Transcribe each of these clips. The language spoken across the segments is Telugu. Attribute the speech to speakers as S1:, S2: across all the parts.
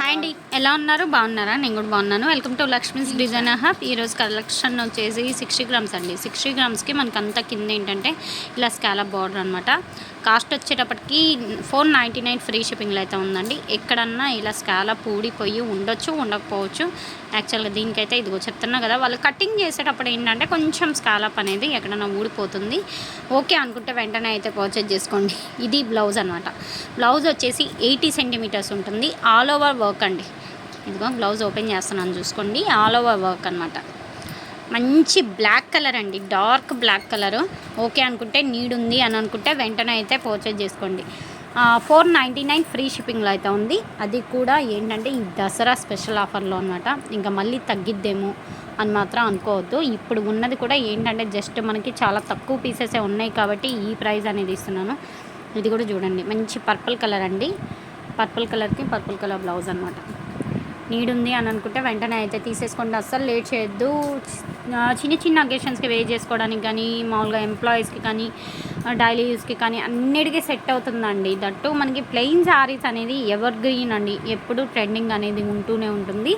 S1: హాయ్ అండి. ఎలా ఉన్నారు? బాగున్నారా? నేను కూడా బాగున్నాను. Welcome to Lakshmi's designer half ఈరోజు కలెక్షన్ వచ్చేసి సిక్స్టీ గ్రామ్స్ అండి. సిక్స్టీ గ్రామ్స్కి మనకు అంత కింద ఏంటంటే ఇలా స్కాలప్ బార్డర్ అనమాట కాస్ట్ వచ్చేటప్పటికి ఫోర్ నైంటీ నైన్ ఫ్రీ షిప్పింగ్లో అయితే ఉందండి. ఎక్కడన్నా ఇలా స్కాలప్ ఊడిపోయి ఉండొచ్చు ఉండకపోవచ్చు. యాక్చువల్గా దీనికైతే ఇదిగో చెప్తున్నా కదా వాళ్ళు కటింగ్ చేసేటప్పుడు ఏంటంటే కొంచెం స్కాలప్ అనేది ఎక్కడన్నా ఊడిపోతుంది. ఓకే అనుకుంటే వెంటనే అయితే పర్చేజ్ చేసుకోండి. ఇది బ్లౌజ్ అనమాట బ్లౌజ్ వచ్చేసి ఎయిటీ సెంటీమీటర్స్ ఉంటుంది. ఆల్ ఓవర్ వర్క్ అండి. ఇదిగో బ్లౌజ్ ఓపెన్ చేస్తున్నాను చూసుకోండి. ఆల్ ఓవర్ వర్క్ అనమాట మంచి బ్లాక్ కలర్ అండి. డార్క్ బ్లాక్ కలర్ ఓకే అనుకుంటే నీడ్ ఉంది అని అనుకుంటే వెంటనే అయితే పర్చేజ్ చేసుకోండి. ఫోర్ నైంటీ నైన్ ఫ్రీ షిప్పింగ్లో అయితే ఉంది. అది కూడా ఏంటంటే ఈ దసరా స్పెషల్ ఆఫర్లో అనమాట ఇంకా మళ్ళీ తగ్గిద్దేమో అని మాత్రం అనుకోవద్దు. ఇప్పుడు ఉన్నది కూడా ఏంటంటే జస్ట్ మనకి చాలా తక్కువ పీసెసే ఉన్నాయి కాబట్టి ఈ ప్రైస్ అనేది ఇస్తున్నాను. ఇది కూడా చూడండి. మంచి పర్పుల్ కలర్ అండి. పర్పుల్ కలర్కి పర్పుల్ కలర్ బ్లౌజ్ అనమాట నీడ్ ఉంది అని అనుకుంటే వెంటనే అయితే తీసేసుకోండి. అస్సలు లేట్ చేయొద్దు. చిన్న చిన్న అకేషన్స్కి వే చేసుకోవడానికి కానీ మామూలుగా ఎంప్లాయీస్కి కానీ డైలీ యూస్కి కానీ అన్నిటికీ సెట్ అవుతుందండి. దట్టు మనకి ప్లెయిన్ శారీస్ అనేది ఎవర్ గ్రీన్ అండి. ఎప్పుడు ట్రెండింగ్ అనేది ఉంటూనే ఉంటుంది.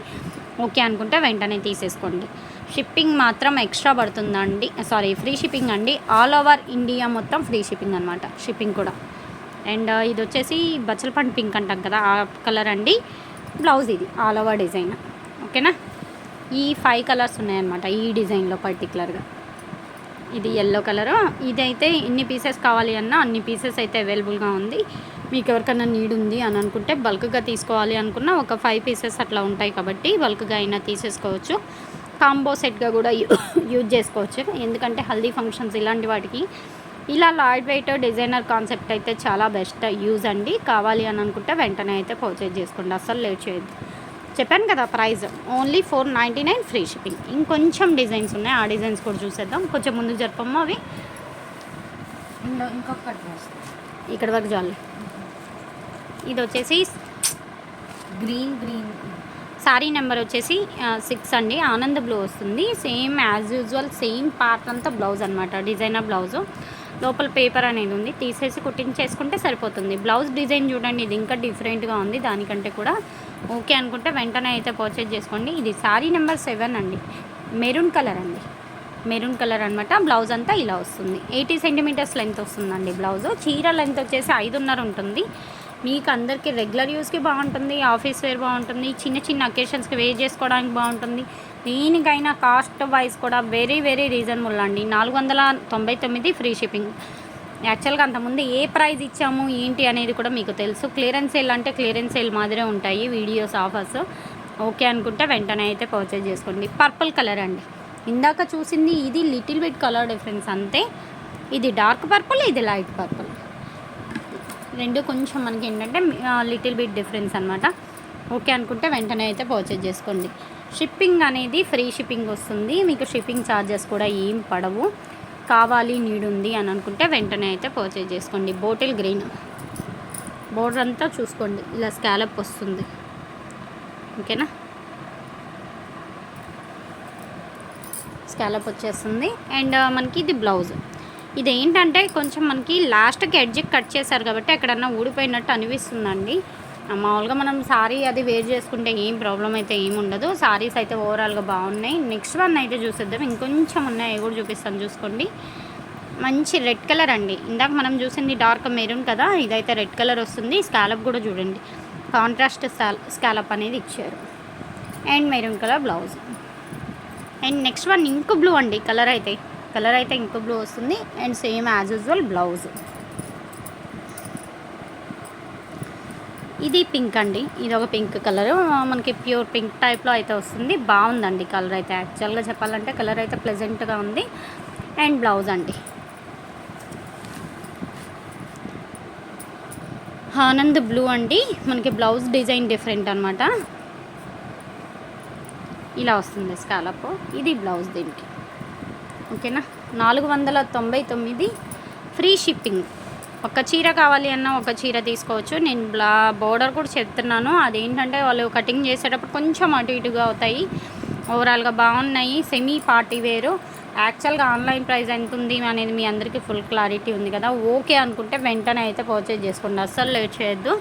S1: ఓకే అనుకుంటే వెంటనే తీసేసుకోండి. షిప్పింగ్ మాత్రం ఎక్స్ట్రా పడుతుందండి. సారీ ఫ్రీ షిప్పింగ్ అండి. ఆల్ ఓవర్ ఇండియా మొత్తం ఫ్రీ షిప్పింగ్ అనమాట షిప్పింగ్ కూడా. అండ్ ఇది వచ్చేసి బచ్చలపండు పింక్ అంటాం కదా ఆ కలర్ అండి. బ్లౌజ్ ఇది ఆల్ ఓవర్ డిజైన్. ఓకేనా? ఈ ఫైవ్ కలర్స్ ఉన్నాయన్నమాట ఈ డిజైన్లో పర్టికులర్గా ఇది ఎల్లో కలర్. ఇదైతే ఇన్ని పీసెస్ కావాలి అన్నా అన్ని పీసెస్ అయితే అవైలబుల్గా ఉంది. మీకు ఎవరికైనా నీడ్ ఉంది అని అనుకుంటే బల్క్గా తీసుకోవాలి అనుకున్న ఒక ఫైవ్ పీసెస్ అట్లా ఉంటాయి కాబట్టి బల్క్గా అయినా తీసేసుకోవచ్చు. కాంబో సెట్గా కూడా యూ- యూజ్ చేసుకోవచ్చు. ఎందుకంటే హల్దీ ఫంక్షన్స్ ఇలాంటి వాటికి ఇలా లైట్ వెయిట్ డిజైనర్ కాన్సెప్ట్ అయితే చాలా బెస్ట్ యూజ్ అండి. కావాలి అని అనుకుంటే వెంటనే అయితే పర్చేజ్ చేసుకోండి. అస్సలు లేట్ చేయొద్దు. చెప్పాను కదా price only four ninety nine free shipping ఇంకొంచెం డిజైన్స్ ఉన్నాయి. ఆ డిజైన్స్ కూడా చూసేద్దాం. కొంచెం ముందుకు జరపమ్మా అవి.
S2: ఇంకో ఇంకొకటి డ్రెస్
S1: ఇక్కడ వరకు చాలు. ఇది వచ్చేసి
S2: గ్రీన్ గ్రీన్
S1: సారీ నెంబర్ వచ్చేసి సిక్స్ అండి. ఆనంద్ బ్లూ వస్తుంది. Same as usual same part అంతా బ్లౌజ్ అనమాట డిజైనర్ బ్లౌజ్ లోపల పేపర్ అనేది ఉంది. తీసేసి కుట్టించేసుకుంటే సరిపోతుంది. బ్లౌజ్ డిజైన్ చూడండి ఇది ఇంకా డిఫరెంట్గా ఉంది. దానికంటే కూడా ఓకే అనుకుంటే వెంటనే అయితే పర్చేజ్ చేసుకోండి. ఇది శారీ నెంబర్ సెవెన్ అండి. మెరూన్ కలర్ అండి. మెరూన్ కలర్ అనమాట బ్లౌజ్ అంతా ఇలా వస్తుంది. ఎయిటీ సెంటీమీటర్స్ లెంత్ వస్తుందండి బ్లౌజ్. చీర లెంత్ వచ్చేసి ఐదున్నర ఉంటుంది. మీకు అందరికీ రెగ్యులర్ యూస్కి బాగుంటుంది ఆఫీస్ వేర్ బాగుంటుంది చిన్న చిన్న అకేషన్స్కి వేర్ చేసుకోవడానికి బాగుంటుంది. దీనికైనా కాస్ట్ వైజ్ కూడా వెరీ వెరీ రీజనబుల్ అండి. నాలుగు వందల తొంభై తొమ్మిది ఫ్రీ షిప్పింగ్ యాక్చువల్గా అంతకుముందు ఏ ప్రైజ్ ఇచ్చాము ఏంటి అనేది కూడా మీకు తెలుసు. క్లియరెన్స్ సేల్ అంటే క్లియరెన్స్ సేల్ మాదిరే ఉంటాయి వీడియోస్ ఆఫర్స్ ఓకే అనుకుంటే వెంటనే అయితే పర్చేజ్ చేసుకోండి. పర్పుల్ కలర్ అండి. ఇందాక చూసింది ఇది లిటిల్ బిట్ కలర్ డిఫరెన్స్ అంతే. ఇది డార్క్ పర్పుల్ ఇది లైట్ పర్పుల్ రెండు కొంచెం మనకి ఏంటంటే లిటిల్ బిట్ డిఫరెన్స్ అనమాట ఓకే అనుకుంటే వెంటనే అయితే పర్చేజ్ చేసుకోండి. షిప్పింగ్ అనేది ఫ్రీ షిప్పింగ్ వస్తుంది. మీకు షిప్పింగ్ ఛార్జెస్ కూడా ఏం పడవు. కావాలి నీడ్ ఉంది అని అనుకుంటే వెంటనే అయితే పర్చేజ్ చేసుకోండి. బోటిల్ గ్రీన్ బోర్డర్ అంతా చూసుకోండి. ఇలా స్కాలప్ వస్తుంది. ఓకేనా? స్కాలప్ వచ్చేస్తుంది. అండ్ మనకి ఇది బ్లౌజ్ ఇదేంటంటే కొంచెం మనకి లాస్ట్కి ఎడ్జ్కి కట్ చేశారు కాబట్టి ఎక్కడన్నా ఊడిపోయినట్టు అనిపిస్తుందండి. మామూలుగా మనం సారీ అది వేర్ చేసుకుంటే ఏం ప్రాబ్లం అయితే ఏమి ఉండదు. సారీస్ అయితే ఓవరాల్గా బాగున్నాయి. నెక్స్ట్ వన్ అయితే చూసేద్దాం. ఇంకొంచెం ఉన్నాయి అవి కూడా చూపిస్తాను చూసుకోండి. మంచి రెడ్ కలర్ అండి. ఇందాక మనం చూసింది డార్క్ మెరూన్ కదా ఇదైతే రెడ్ కలర్ వస్తుంది. స్కాలప్ కూడా చూడండి. కాంట్రాస్ట్ స్కాలప్ అనేది ఇచ్చారు. And maroon colour blouse and next one ink blue అండి కలర్ అయితే. కలర్ అయితే ఇంకో బ్లూ వస్తుంది. And same as usual blouse ఇది పింక్ అండి. ఇది ఒక పింక్ కలర్ మనకి ప్యూర్ పింక్ టైప్లో అయితే వస్తుంది. బాగుందండి కలర్ అయితే. యాక్చువల్గా చెప్పాలంటే కలర్ అయితే ప్లెజెంట్గా ఉంది. అండ్ బ్లౌజ్ అండి. ఆనంద్ బ్లూ అండి. మనకి బ్లౌజ్ డిజైన్ డిఫరెంట్ అనమాట ఇలా వస్తుంది స్కాలప్ ఇది బ్లౌజ్ దీనికి. ఓకేనా? నాలుగు వందల తొంభై తొమ్మిది ఫ్రీ షిప్పింగ్. ఒక చీర కావాలి అన్న ఒక చీర తీసుకోవచ్చు. నేను బ్లా బోర్డర్ కూడా చెప్తున్నాను. అదేంటంటే వాళ్ళు కటింగ్ చేసేటప్పుడు కొంచెం అటు ఇటుగా అవుతాయి. ఓవరాల్గా బాగున్నాయి. సెమీ పార్టీ వేరు. యాక్చువల్గా ఆన్లైన్ ప్రైస్ ఎంత ఉంది అనేది మీ అందరికీ ఫుల్ క్లారిటీ ఉంది కదా. ఓకే అనుకుంటే వెంటనే అయితే పర్చేజ్ చేసుకోండి. అస్సలు లేట్ చేయొద్దు.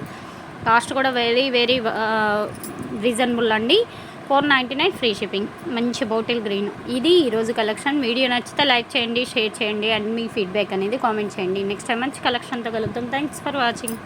S1: కాస్ట్ కూడా వెరీ వెరీ రీజనబుల్ అండి. Four ninety nine free shipping. మంచి బాటిల్ గ్రీన్. ఇది ఈరోజు కలెక్షన్. వీడియో నచ్చితే లైక్ చేయండి షేర్ చేయండి అండ్ మీ ఫీడ్బ్యాక్ అనేది కామెంట్ చేయండి. నెక్స్ట్ టైం మంచి కలెక్షన్తో కలుగుతాం థ్యాంక్స్ ఫర్ వాచింగ్